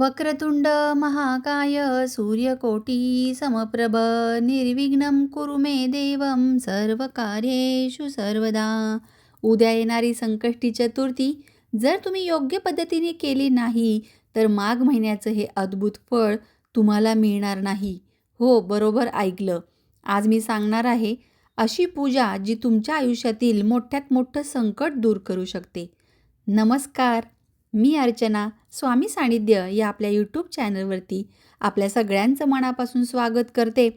वक्रतुंड महाकाय सूर्यकोटी समप्रभ निर्विघ्नं कुरु मे देवं सर्वकार्येषु सर्वदा. उद्या येणारी संकष्टी चतुर्थी जर तुम्ही योग्य पद्धतीने केली नाही तर माघ महिन्याचं हे अद्भुत फळ तुम्हाला मिळणार नाही. हो बरोबर ऐकलं. आज मी सांगणार आहे अशी पूजा जी तुमच्या आयुष्यातील मोठ्यात मोठं संकट दूर करू शकते. नमस्कार. मी अर्चना स्वामी सानिध्य या आपल्या यूट्यूब चॅनलवरती आपल्या सगळ्यांचं मनापासून स्वागत करते.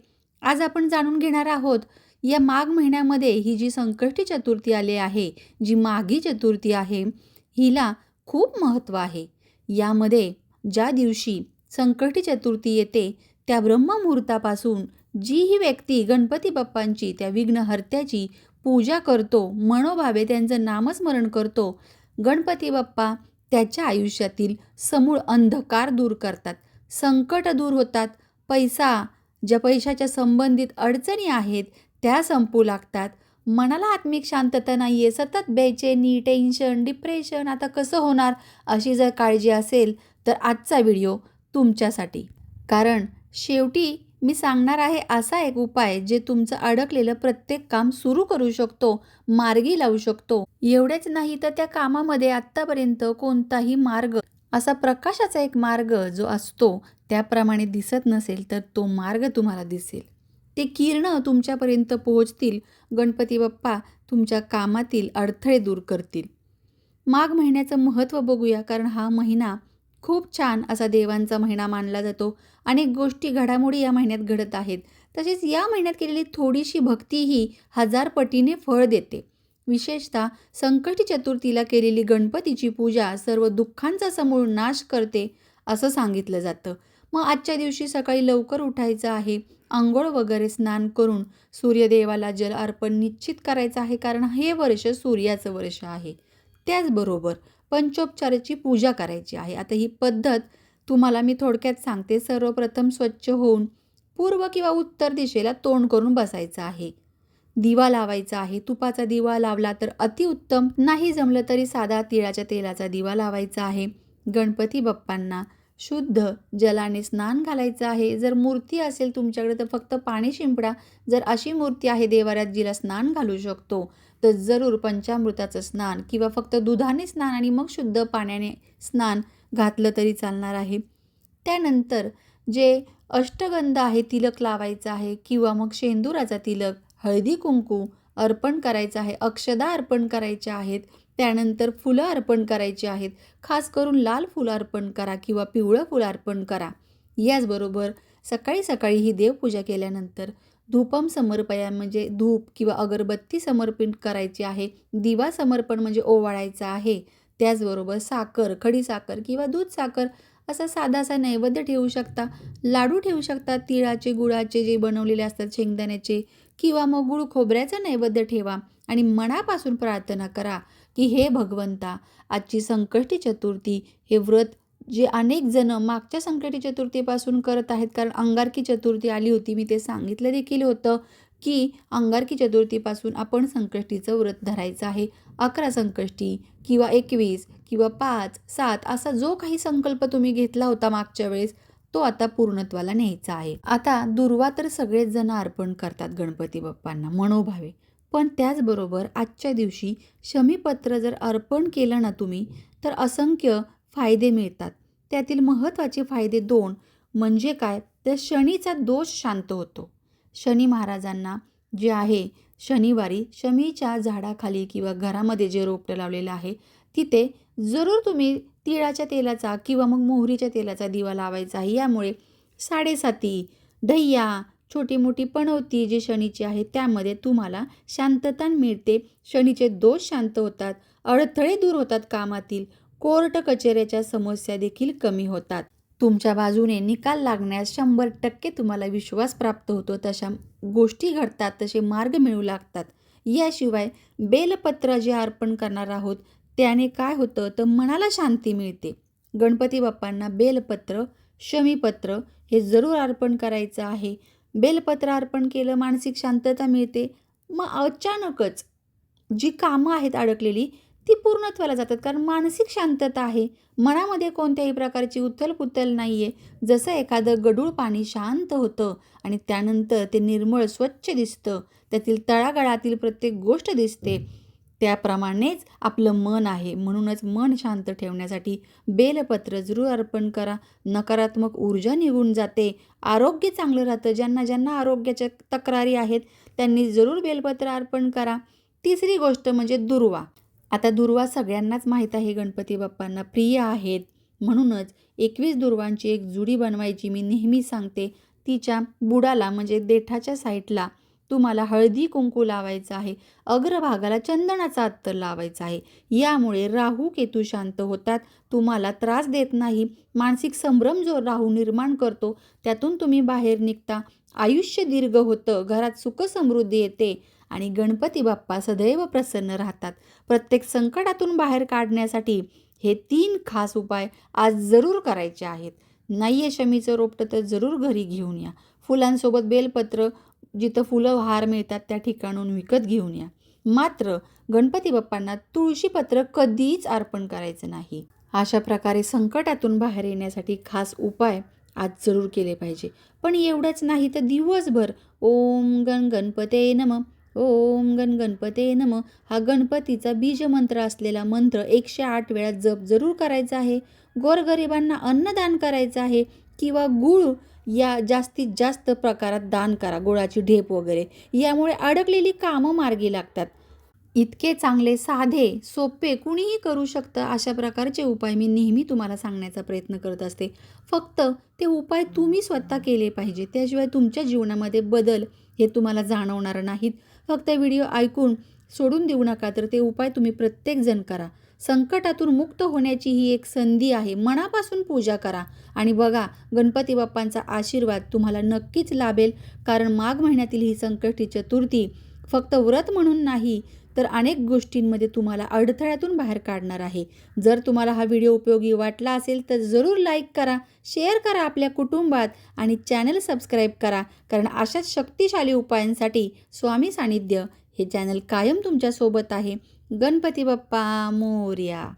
आज आपण जाणून घेणार आहोत या माघ महिन्यामध्ये ही जी संकष्टी चतुर्थी आली आहे जी माघी चतुर्थी आहे हिला खूप महत्त्व आहे. यामध्ये ज्या दिवशी संकष्टी चतुर्थी येते त्या ब्रह्ममुहूर्तापासून जी ही व्यक्ती गणपती बाप्पांची त्या विघ्नहर्त्याची पूजा करतो मनोभावे त्यांचं नामस्मरण करतो गणपती बाप्पा त्याच्या आयुष्यातील समूळ अंधकार दूर करतात. संकट दूर होतात. पैसा ज्या पैशाच्या संबंधित अडचणी आहेत त्या संपू लागतात. मनाला आत्मिक शांतता नाही आहे सतत बेचैनी टेन्शन डिप्रेशन आता कसं होणार अशी जर काळजी असेल तर आजचा व्हिडिओ तुमच्यासाठी. कारण शेवटी मी सांगणार आहे असा एक उपाय जे तुमचं अडकलेलं प्रत्येक काम सुरू करू शकतो मार्गी लावू शकतो. एवढेच नाही तर त्या कामामध्ये आत्तापर्यंत कोणताही मार्ग असा प्रकाशाचा एक मार्ग जो असतो त्याप्रमाणे दिसत नसेल तर तो मार्ग तुम्हाला दिसेल. ते किरणं तुमच्यापर्यंत पोहोचतील गणपती बाप्पा तुमच्या कामातील अडथळे दूर करतील. माघ महिन्याचं महत्त्व बघूया कारण हा महिना खूप छान असा देवांचा महिना मानला जातो. अनेक गोष्टी घडामोडी या महिन्यात घडत आहेत. तसेच या महिन्यात केलेली थोडीशी भक्तीही हजार पटीने फळ देते. विशेषतः संकटी चतुर्थीला केलेली गणपतीची पूजा सर्व दुःखांचा समूळ नाश करते असं सांगितलं जातं. मग आजच्या दिवशी सकाळी लवकर उठायचं आहे. आंघोळ वगैरे स्नान करून सूर्यदेवाला जल अर्पण निश्चित करायचं आहे कारण हे वर्ष सूर्याचं वर्ष आहे. त्याचबरोबर पंचोपचाराची पूजा करायची आहे. आता ही पद्धत तुम्हाला मी थोडक्यात सांगते. सर्वप्रथम स्वच्छ होऊन पूर्व किंवा उत्तर दिशेला तोंड करून बसायचं आहे. दिवा लावायचा आहे. तुपाचा दिवा लावला तर अतिउत्तम नाही जमलं तरी साधा तिळाच्या तेलाचा दिवा लावायचा आहे. गणपती बाप्पांना शुद्ध जलाने स्नान घालायचं आहे. जर मूर्ती असेल तुमच्याकडे तर फक्त पाणी शिंपडा. जर अशी मूर्ती आहे देवाऱ्यात जिला स्नान घालू शकतो तर जरूर पंचामृताचं स्नान किंवा फक्त दुधाने स्नान आणि मग शुद्ध पाण्याने स्नान घातलं तरी चालणार आहे. त्यानंतर जे अष्टगंध आहे तिलक लावायचं आहे किंवा मग शेंदुराचा तिलक हळदी कुंकू अर्पण करायचं आहे अक्षदा अर्पण करायच्या आहेत त्यानंतर फुलं अर्पण करायची आहेत. खास करून लाल फुलं अर्पण करा किंवा पिवळं फुलं अर्पण करा. याचबरोबर सकाळी सकाळी ही देवपूजा केल्यानंतर धूपम समर्पया म्हणजे धूप किंवा अगरबत्ती समर्पित करायची आहे. दिवा समर्पण म्हणजे ओवाळायचा आहे. त्याचबरोबर साखर खडी साखर किंवा दूध साखर असा साधासा नैवेद्य ठेवू शकता. लाडू ठेवू शकता तिळाचे गुळाचे जे बनवलेले असतात शेंगदाण्याचे किंवा मग गुळ खोबऱ्याचं नैवेद्य ठेवा आणि मनापासून प्रार्थना करा. की हे भगवंता आजची संकष्टी चतुर्थी हे व्रत जे अनेक जण मागच्या संकटी चतुर्थीपासून करत आहेत कारण अंगारकी चतुर्थी आली होती मी ते सांगितलं देखील होतं की अंगारकी चतुर्थीपासून आपण संकष्टीचं व्रत धरायचं आहे. अकरा संकष्टी किंवा एकवीस किंवा पाच सात असा जो काही संकल्प तुम्ही घेतला होता मागच्या वेळेस तो आता पूर्णत्वाला न्यायचा आहे. आता दुर्वा तर सगळेच जण अर्पण करतात गणपती बाप्पांना मनोभावे. पण त्याचबरोबर आजच्या दिवशी शमीपत्र जर अर्पण केलं ना तुम्ही तर असंख्य फायदे मिळतात. त्यातील महत्त्वाचे फायदे दोन म्हणजे काय? तर शनीचा दोष शांत होतो. शनी महाराजांना जे आहे शनिवारी शमीच्या झाडाखाली किंवा घरामध्ये जे रोपटं लावलेलं आहे तिथे जरूर तुम्ही तिळाच्या तेलाचा किंवा मग मोहरीच्या तेलाचा दिवा लावायचा आहे. यामुळे साडेसाती ढय्या छोटी मोठी पणवती जी शनीची आहे त्यामध्ये तुम्हाला शांतता मिळते. शनीचे दोष शांत होतात अडथळे दूर होतात कामातील. कोर्ट कचेऱ्याच्या समस्या देखील कमी होतात. तुमच्या बाजूने निकाल लागण्यास शंभर टक्के तुम्हाला विश्वास प्राप्त होतो. तशा गोष्टी घडतात तसे मार्ग मिळू लागतात. याशिवाय बेलपत्र जे अर्पण करणार आहोत त्याने काय होतं तर मनाला शांती मिळते. गणपती बाप्पांना बेलपत्र शमीपत्र हे जरूर अर्पण करायचं आहे. बेलपत्र अर्पण केलं मानसिक शांतता मिळते. मग अचानकच जी कामं आहेत अडकलेली ती पूर्णत्वाला जातात. कारण मानसिक शांतता आहे. मनामध्ये कोणत्याही प्रकारची उथलपुथल नाही आहे जसं एखादं गडूळ पाणी शांत होतं आणि त्यानंतर ते निर्मळ स्वच्छ दिसतं. त्यातील तळागाळातील प्रत्येक गोष्ट दिसते. त्याप्रमाणेच आपलं मन आहे. म्हणूनच मन शांत ठेवण्यासाठी बेलपत्र जरूर अर्पण करा. नकारात्मक ऊर्जा निघून जाते. आरोग्य चांगलं राहतं. ज्यांना ज्यांना आरोग्याच्या तक्रारी आहेत त्यांनी जरूर बेलपत्र अर्पण करा. तिसरी गोष्ट म्हणजे दुर्वा. आता दुर्वा सगळ्यांनाच माहीत आहे. गणपती बाप्पांना प्रिय आहेत. म्हणूनच एकवीस दुर्वांची एक जुडी बनवायची मी नेहमी सांगते. तिच्या बुडाला म्हणजे देठाच्या साईडला तुम्हाला हळदी कुंकू लावायचं आहे अग्रभागाला चंदनाचा अत्तर लावायचा आहे. यामुळे राहू केतू शांत होतात. तुम्हाला त्रास देत नाही. मानसिक संभ्रम जो राहू निर्माण करतो त्यातून तुम्ही बाहेर निघता. आयुष्य दीर्घ होतं घरात सुखसमृद्धी येते आणि गणपती बाप्पा सदैव प्रसन्न राहतात. प्रत्येक संकटातून बाहेर काढण्यासाठी हे तीन खास उपाय आज जरूर करायचे आहेत. नाही आहे शमीचं रोपटं तर जरूर घरी घेऊन या. फुलांसोबत बेलपत्र जिथं फुलं हार मिळतात त्या ठिकाणून विकत घेऊन या. मात्र गणपती बाप्पांना तुळशीपत्र कधीच अर्पण करायचं नाही. अशा प्रकारे संकटातून बाहेर येण्यासाठी खास उपाय आज जरूर केले पाहिजे. पण एवढंच नाही तर दिवसभर ओम गण गणपते नम ओम गण गणपते नम हा गणपतीचा बीजमंत्र असलेला मंत्र एकशे आठ वेळा जप जरूर करायचा आहे. गोरगरिबांना अन्नदान करायचं आहे. किंवा गुळ या जास्तीत जास्त प्रकारात दान करा गुळाची ढेप वगैरे. यामुळे अडकलेली कामं मार्गी लागतात. इतके चांगले साधे सोपे कुणीही करू शकतं अशा प्रकारचे उपाय मी नेहमी तुम्हाला सांगण्याचा प्रयत्न करत असते. फक्त ते उपाय तुम्ही स्वतः केले पाहिजे. त्याशिवाय तुमच्या जीवनामध्ये बदल हे तुम्हाला जाणवणार नाहीत. फक्त व्हिडिओ ऐकून सोडून देऊ नका तर ते उपाय तुम्ही प्रत्येकजण करा. संकटातून मुक्त होण्याची ही एक संधी आहे. मनापासून पूजा करा. आणि बघा गणपती बाप्पांचा आशीर्वाद तुम्हाला नक्कीच लाभेल. कारण माघ महिन्यातील ही संकष्टी चतुर्थी फक्त व्रत म्हणून नाही तर अनेक गोष्टींमध्ये तुम्हाला अडथळ्यातून बाहेर काढणार आहे. जर तुम्हाला हा व्हिडिओ उपयोगी वाटला असेल तर जरूर लाईक करा शेअर करा आपल्या कुटुंबात आणि चॅनल सबस्क्राईब करा. कारण अशाच शक्तिशाली उपायांसाठी स्वामी सानिध्य हे चॅनल कायम तुमच्यासोबत आहे. गणपती बाप्पा मोर्या.